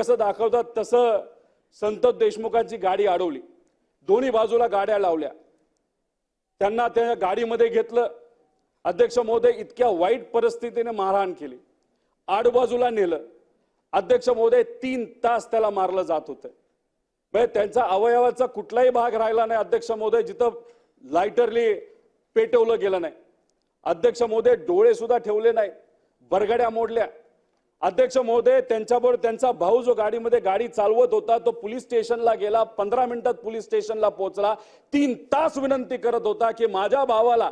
कसं दाखवतात तसं संत देशमुखांची गाडी अडवली. दोन्ही बाजूला गाड्या लावल्या. त्यांना त्या गाडीमध्ये घेतलं. अध्यक्ष महोदय इतक्या वाईट परिस्थितीने मारहाण केली. आडबाजूला नेलं. अध्यक्ष महोदय तीन तास त्याला मारलं जात होतं. म्हणजे त्यांचा अवयवाचा कुठलाही भाग राहिला नाही अध्यक्ष महोदय जिथं लायटरली पेटवलं गेलं नाही. अध्यक्ष महोदय डोळे सुद्धा ठेवले नाही. बरगड्या मोडल्या. अध्यक्ष महोदय त्यांच्याबरोबर त्यांचा भाऊ जो गाडीमध्ये गाडी चालवत होता तो पोलीस स्टेशनला गेला पंधरा मिनिटात पोलीस स्टेशनला पोहोचला. तीन तास विनंती करत होता की माझ्या भावाला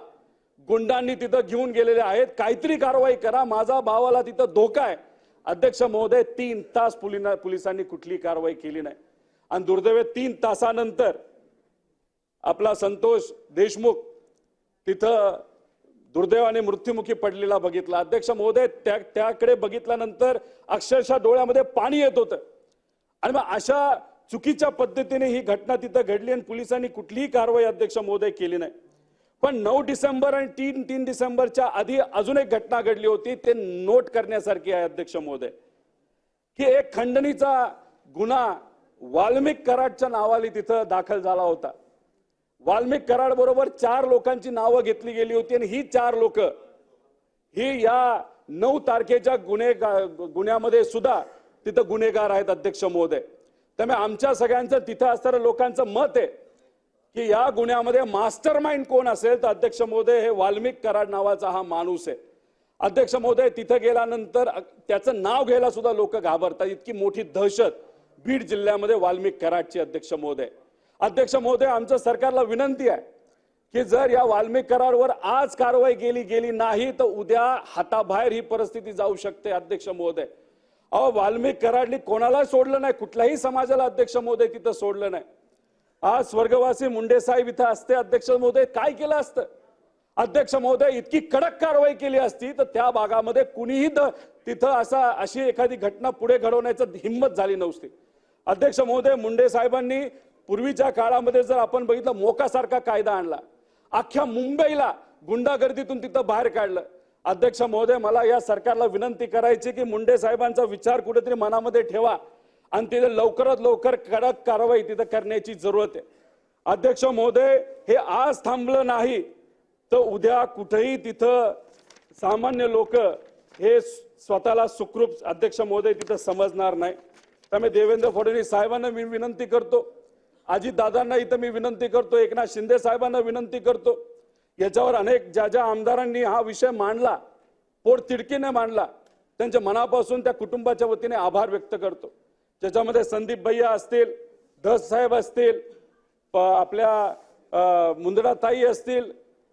गुंडांनी तिथं घेऊन गेलेले आहेत काहीतरी कारवाई करा माझा भावाला तिथं धोका आहे. अध्यक्ष महोदय तीन तास पोलिसांनी कुठली कारवाई केली नाही. आणि दुर्दैवे तीन तासानंतर आपला संतोष देशमुख तिथं दुर्दैवाने मृत्युमुखी पडलेला बघितला. अध्यक्ष महोदय त्या त्याकडे बघितल्यानंतर अक्षरशः डोळ्यामध्ये पाणी येत होतं. आणि मग अशा चुकीच्या पद्धतीने ही घटना तिथं घडली आणि पोलिसांनी कुठलीही कारवाई अध्यक्ष महोदय केली नाही. पण नऊ डिसेंबर आणि तीन तीन डिसेंबरच्या आधी अजून एक घटना घडली होती ते नोट करण्यासारखी आहे अध्यक्ष महोदय. की एक खंडणीचा गुन्हा वाल्मिक कराडच्या नावाने तिथं दाखल झाला होता. वाल्मिक कराड बरोबर चार लोकांची नावं घेतली गेली होती आणि ही चार लोक ही या नऊ तारखेच्या गुन्हे गुन्ह्यामध्ये सुद्धा तिथं गुन्हेगार आहेत अध्यक्ष महोदय. त्यामुळे आमच्या सगळ्यांचं तिथं असणाऱ्या लोकांचं मत आहे की या गुन्ह्यामध्ये मास्टर माइंड कोण असेल तर अध्यक्ष महोदय हे वाल्मिक कराड नावाचा हा माणूस आहे. अध्यक्ष महोदय तिथं गेल्यानंतर त्याचं नाव घ्यायला सुद्धा लोक घाबरतात. इतकी मोठी दहशत बीड जिल्ह्यामध्ये वाल्मिक कराडची अध्यक्ष महोदय. अध्यक्ष महोदय आमचं सरकारला विनंती आहे की जर या वाल्मिक करारवर आज कारवाई केली गेली नाही तर उद्या हाताबाहेर ही परिस्थिती जाऊ शकते अध्यक्ष महोदय. अहो वाल्मिक कराडली कोणाला सोडलं नाही कुठल्याही समाजाला अध्यक्ष महोदय तिथं सोडलं नाही. आज स्वर्गवासी मुंडे साहेब इथं असते अध्यक्ष महोदय काय केलं असतं? अध्यक्ष महोदय इतकी कडक कारवाई केली असती तर त्या भागामध्ये कुणीही तिथं असा अशी एखादी घटना पुढे घडवण्याचं हिंमत झाली नसती अध्यक्ष महोदय मुंडे साहेबांनी पूर्वीच्या काळामध्ये जर आपण बघितलं मोकासारखा कायदा आणला. अख्ख्या मुंबईला गुंडागर्दीतून तिथं बाहेर काढलं. अध्यक्ष महोदय मला या सरकारला विनंती करायची की मुंडे साहेबांचा विचार कुठेतरी मनामध्ये ठेवा आणि तिथे लवकरात लवकर कडक कारवाई तिथं करण्याची जरूरत आहे. अध्यक्ष महोदय हे आज थांबलं नाही तर उद्या कुठेही तिथं सामान्य लोक हे स्वतःला सुखरूप अध्यक्ष महोदय तिथं समजणार नाही. त्यामुळे देवेंद्र फडणवीस साहेबांना मी विनंती करतो अजितदादांना इथं मी विनंती करतो एकनाथ शिंदे साहेबांना विनंती करतो. याच्यावर अनेक ज्या ज्या आमदारांनी हा विषय मांडला पोटतिडकीने मांडला त्यांच्या मनापासून त्या कुटुंबाच्या वतीने आभार व्यक्त करतो. ज्याच्यामध्ये संदीप भैया असतील धस साहेब असतील आपल्या मुंदडाताई असतील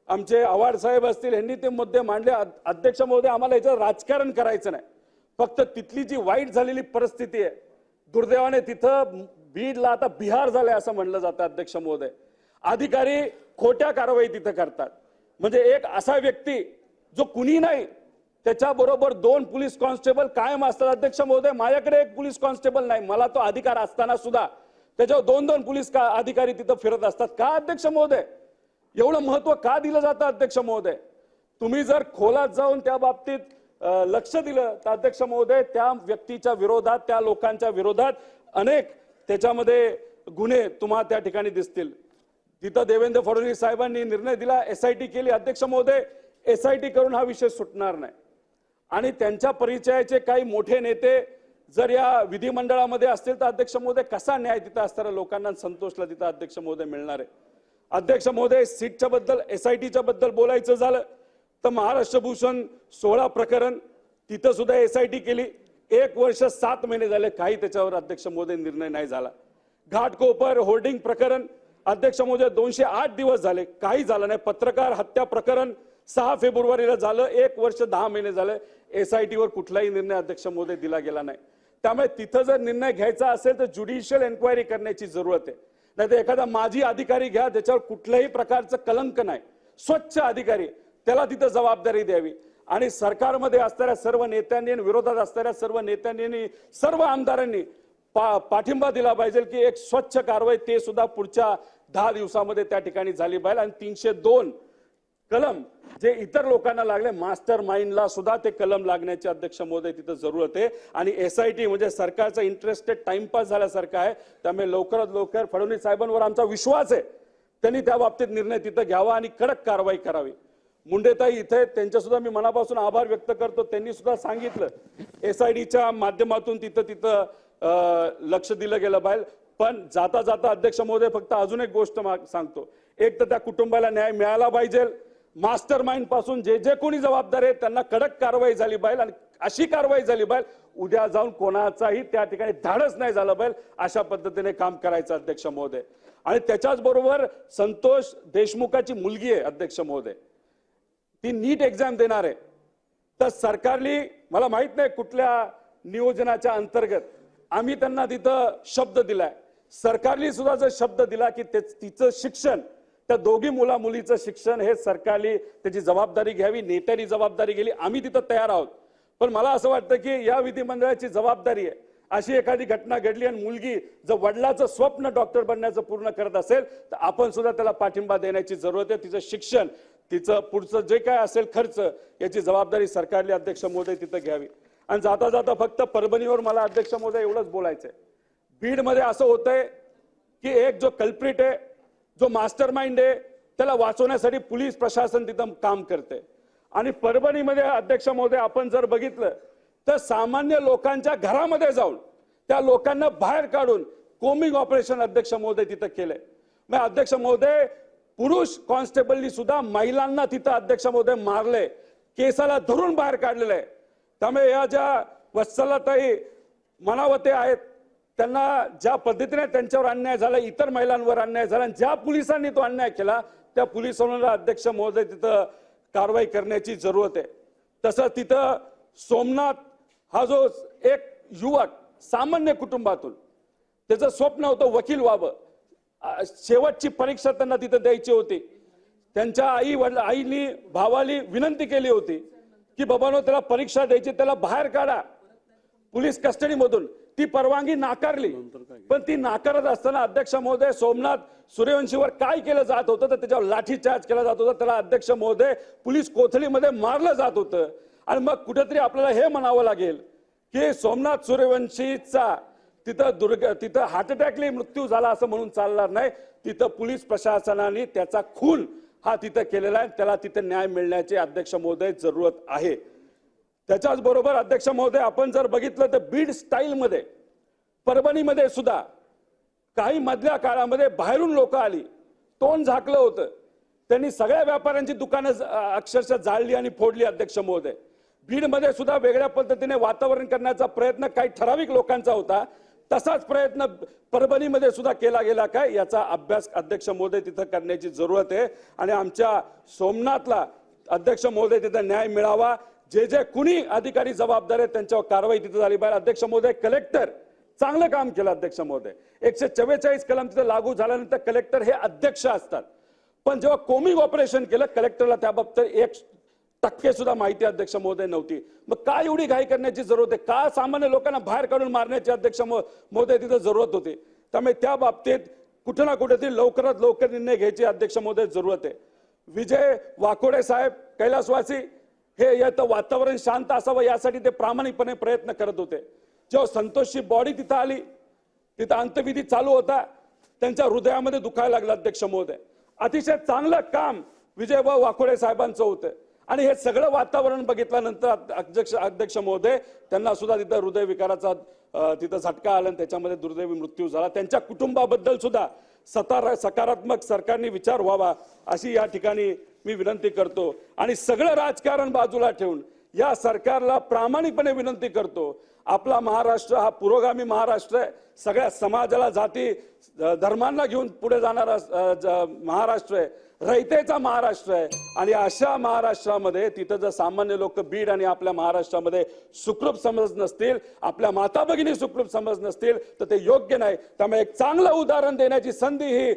आमचे आव्हाड साहेब असतील यांनी ते मुद्दे मांडले. अध्यक्ष महोदय आम्हाला याचं राजकारण करायचं नाही. फक्त तिथली जी वाईट झालेली परिस्थिती आहे दुर्दैवाने तिथं बीडला आता बिहार झालंय असं म्हणलं जातं अध्यक्ष महोदय. अधिकारी खोट्या कारवाई तिथं करतात. म्हणजे एक असा व्यक्ती जो कुणी नाही त्याच्याबरोबर दोन पोलीस कॉन्स्टेबल कायम असतात. अध्यक्ष महोदय माझ्याकडे एक पोलीस कॉन्स्टेबल नाही मला तो अधिकार असताना सुद्धा त्याच्यावर दोन दोन पोलीस का अधिकारी तिथं फिरत असतात. का अध्यक्ष महोदय? एवढं महत्त्व का दिलं जातं अध्यक्ष महोदय? तुम्ही जर खोलात जाऊन त्या बाबतीत लक्ष दिलं तर अध्यक्ष महोदय त्या व्यक्तीच्या विरोधात त्या लोकांच्या विरोधात अनेक त्याच्यामध्ये गुन्हे तुम्हाला त्या ठिकाणी दिसतील. तिथं देवेंद्र फडणवीस साहेबांनी निर्णय दिला एस आय टी केली. अध्यक्ष महोदय एस आय टी करून हा विषय सुटणार नाही. आणि त्यांच्या परिचयाचे काही मोठे नेते जर या विधिमंडळामध्ये असतील तर अध्यक्ष महोदय कसा न्याय तिथं असणाऱ्या लोकांना संतोषला तिथं अध्यक्ष महोदय मिळणार आहे. अध्यक्ष महोदय सीटच्या बद्दल एसआयटीच्या बद्दल बोलायचं झालं तर महाराष्ट्र भूषण सोळा प्रकरण तिथं सुद्धा टी केली. एक वर्ष सात महिने झाले काही त्याच्यावर अध्यक्ष मोदी निर्णय नाही झाला. घाटकोपर होर्डिंग प्रकरण अध्यक्ष मोदी दोनशे आठ दिवस झाले काही झालं नाही. पत्रकार हत्या प्रकरण सहा फेब्रुवारीला झालं एक वर्ष दहा महिने झाले. आय टीवर कुठलाही निर्णय अध्यक्ष मोदी दिला गेला नाही. त्यामुळे तिथं जर निर्णय घ्यायचा असेल तर ज्युडिशियल एन्क्वायरी करण्याची जरूरत आहे. नाही तर एखादा माजी अधिकारी घ्या त्याच्यावर कुठल्याही प्रकारचं कलंक नाही. स्वच्छ अधिकारी त्याला तिथं जबाबदारी द्यावी. आणि सरकारमध्ये असणाऱ्या सर्व नेत्यांनी विरोधात असणाऱ्या सर्व नेत्यांनी सर्व आमदारांनी पा पाठिंबा दिला पाहिजे की एक स्वच्छ कारवाई ते सुद्धा पुढच्या दहा दिवसामध्ये त्या ठिकाणी झाली पाहिजे. आणि तीनशे दोन कलम जे इतर लोकांना लागले मास्टर माइंडला सुद्धा ते कलम लागण्याचे अध्यक्ष महोदय तिथं जरूरत आहे आणि एस आय टी म्हणजे सरकारचा इंटरेस्टेड टाइमपास झाल्यासारखं आहे. त्यामुळे लवकरात लवकर फडणवीस साहेबांवर आमचा विश्वास आहे. त्यांनी त्या बाबतीत निर्णय तिथं घ्यावा आणि कडक कारवाई करावी. मुंडेताई इथे त्यांच्या सुद्धा मी मनापासून आभार व्यक्त करतो. त्यांनी सुद्धा सांगितलं. एस आय डीच्या माध्यमातून तिथं तिथं लक्ष दिलं गेलं बाहेर. पण जाता जाता अध्यक्ष महोदय फक्त अजून एक गोष्ट सांगतो. एक तर त्या कुटुंबाला न्याय मिळाला पाहिजे. मास्टर माइंडपासून जे जे कोणी जबाबदार आहे त्यांना कडक कारवाई झाली पाहिजे आणि अशी कारवाई झाली पाहिजे. उद्या जाऊन कोणाचाही त्या ठिकाणी धाडच नाही झालं पाहिजे अशा पद्धतीने काम करायचं अध्यक्ष महोदय. आणि त्याच्याच बरोबर संतोष देशमुखाची मुलगी आहे अध्यक्ष महोदय. ती नीट एक्झाम देणार. आहे तर सरकारली मला माहीत नाही कुठल्या नियोजनाच्या अंतर्गत आम्ही त्यांना तिथं शब्द दिलाय. सरकारली सुद्धा जर शब्द दिला की ते- तिचं शिक्षण त्या दोघी मुला मुलीचं शिक्षण हे सरकारली त्याची जबाबदारी घ्यावी नेत्यांनी जबाबदारी गेली आम्ही तिथं तयार आहोत. पण मला असं वाटतं की या विधिमंडळाची जबाबदारी आहे. अशी एखादी घटना घडली आणि मुलगी जर वडिलाचं स्वप्न डॉक्टर बनण्याचं पूर्ण करत असेल तर आपण सुद्धा त्याला पाठिंबा देण्याची जरूरत आहे. तिचं शिक्षण तिचं पुढचं जे काय असेल खर्च याची जबाबदारी सरकारले अध्यक्ष महोदय तिथं घ्यावी. आणि जाता जाता फक्त परभणीवर मला अध्यक्ष महोदय एवढंच बोलायचंय. बीडमध्ये असं होतंय की एक जो कल्प्रिट आहे जो मास्टर माइंड आहे त्याला वाचवण्यासाठी पोलीस प्रशासन तिथं काम करते आणि परभणीमध्ये अध्यक्ष महोदय आपण जर बघितलं तर सामान्य लोकांच्या घरामध्ये जाऊन त्या लोकांना बाहेर काढून कोमिंग ऑपरेशन अध्यक्ष महोदय तिथं केलंय. मग अध्यक्ष महोदय पुरुष कॉन्स्टेबलनी सुद्धा महिलांना तिथं अध्यक्ष महोदय मारले. केसाला धरून बाहेर काढलेलं आहे. त्यामुळे या ज्या वत्सलताई मनावते आहेत त्यांना ज्या पद्धतीने त्यांच्यावर अन्याय झाला इतर महिलांवर अन्याय झाला आणि ज्या पोलिसांनी तो अन्याय केला त्या पोलिसांना अध्यक्ष महोदय तिथं कारवाई करण्याची जरूरत आहे. तसंच तिथं सोमनाथ हा जो एक युवक सामान्य कुटुंबातून त्याचं स्वप्न होतं वकील व्हावं. शेवटची परीक्षा त्यांना तिथं द्यायची होती. त्यांच्या आई वडील आईनी भावाली विनंती केली होती की बाबानो त्याला परीक्षा द्यायची त्याला बाहेर काढा. पोलीस कस्टडीमधून. ती परवानगी नाकारली. पण ती नाकारत असताना अध्यक्ष महोदय सोमनाथ सूर्यवंशीवर काय केलं जात होतं तर त्याच्यावर लाठीचार्ज केला जात होता. त्याला अध्यक्ष महोदय पोलीस कोथळीमध्ये मारलं जात होतं. आणि मग कुठेतरी आपल्याला हे म्हणावं लागेल की सोमनाथ सूर्यवंशीचा तिथं दुर्ग तिथं हार्ट अटॅकने मृत्यू झाला असं म्हणून चालणार नाही. तिथं पोलीस प्रशासनाने त्याचा खून हा तिथं केलेला आहे. त्याला तिथं न्याय मिळण्याची अध्यक्ष महोदय जरूरत आहे. त्याच्याच बरोबर अध्यक्ष महोदय आपण जर बघितलं तर बीड स्टाईलमध्ये परभणीमध्ये सुद्धा काही मधल्या काळामध्ये बाहेरून लोक आली. तोंड झाकलं होतं. त्यांनी सगळ्या व्यापाऱ्यांची दुकानं अक्षरशः जाळली आणि फोडली अध्यक्ष महोदय. बीडमध्ये सुद्धा वेगळ्या पद्धतीने वातावरण करण्याचा प्रयत्न काही ठराविक लोकांचा होता. तसाच प्रयत्न परभणीमध्ये सुद्धा केला गेला काय? याचा अभ्यास अध्यक्ष महोदय तिथं करण्याची जरूरत आहे. आणि आमच्या सोमनाथला अध्यक्ष महोदय तिथं न्याय मिळावा. जे जे कुणी अधिकारी जबाबदार आहेत त्यांच्यावर कारवाई तिथं झाली पाहिजे. अध्यक्ष महोदय कलेक्टर चांगलं काम केलं अध्यक्ष महोदय. एकशे चव्वेचाळीस कलम तिथं लागू झाल्यानंतर कलेक्टर हे अध्यक्ष असतात. पण जेव्हा कोमिंग ऑपरेशन केलं कलेक्टरला त्याबाबत एक टक्के सुद्धा माहिती अध्यक्ष महोदय नव्हती. मग का एवढी घाई करण्याची जरूरत आहे? का सामान्य लोकांना बाहेर काढून मारण्याची अध्यक्ष महोदय तिथं जरूरत होती? त्यामुळे त्या बाबतीत कुठे ना कुठेतरी लवकरात लवकर निर्णय घ्यायची अध्यक्ष महोदय जरूरत आहे. विजय वाकोडे साहेब कैलासवासी हे याचं वातावरण शांत असावं यासाठी ते प्रामाणिकपणे प्रयत्न करत होते. जेव्हा संतोषची बॉडी तिथं आली तिथं अंतविधी चालू होता त्यांच्या हृदयामध्ये दुखायला लागला अध्यक्ष महोदय. अतिशय चांगलं काम विजयभाऊ वाकोडे साहेबांचं होतं. आणि हे सगळं वातावरण बघितल्यानंतर अध्यक्ष अध्यक्ष महोदय त्यांना सुद्धा तिथं हृदय विकाराचा तिथं झटका आला आणि त्याच्यामध्ये दुर्दैवी मृत्यू झाला. त्यांच्या कुटुंबाबद्दल सुद्धा सतार सकारात्मक सरकारने विचार व्हावा अशी या ठिकाणी मी विनंती करतो. आणि सगळं राजकारण बाजूला ठेवून या सरकारला प्रामाणिकपणे विनंती करतो. आपला महाराष्ट्र हा पुरोगामी महाराष्ट्र आहे. सगळ्या समाजाला जाती धर्मांना घेऊन पुढे जाणारा महाराष्ट्र आहे. रयतेचा महाराष्ट्र आहे. आणि अशा महाराष्ट्रामध्ये तिथं जर सामान्य लोक बीड आणि आपल्या महाराष्ट्रामध्ये सुखरूप समज नसतील आपल्या माता भगिनी सुखरूप समज नसतील तर ते योग्य नाही. त्यामुळे एक चांगलं उदाहरण देण्याची संधी ही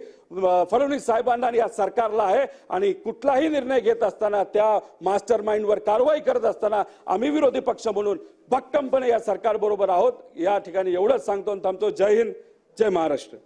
फडणवीस साहेबांना आणि या सरकारला आहे. आणि कुठलाही निर्णय घेत असताना त्या मास्टर माइंडवर कारवाई करत असताना आम्ही विरोधी पक्ष म्हणून भक्कमपणे या सरकार बरोबर आहोत. या ठिकाणी एवढंच सांगतो आणि थांबतो. जय हिंद जय महाराष्ट्र.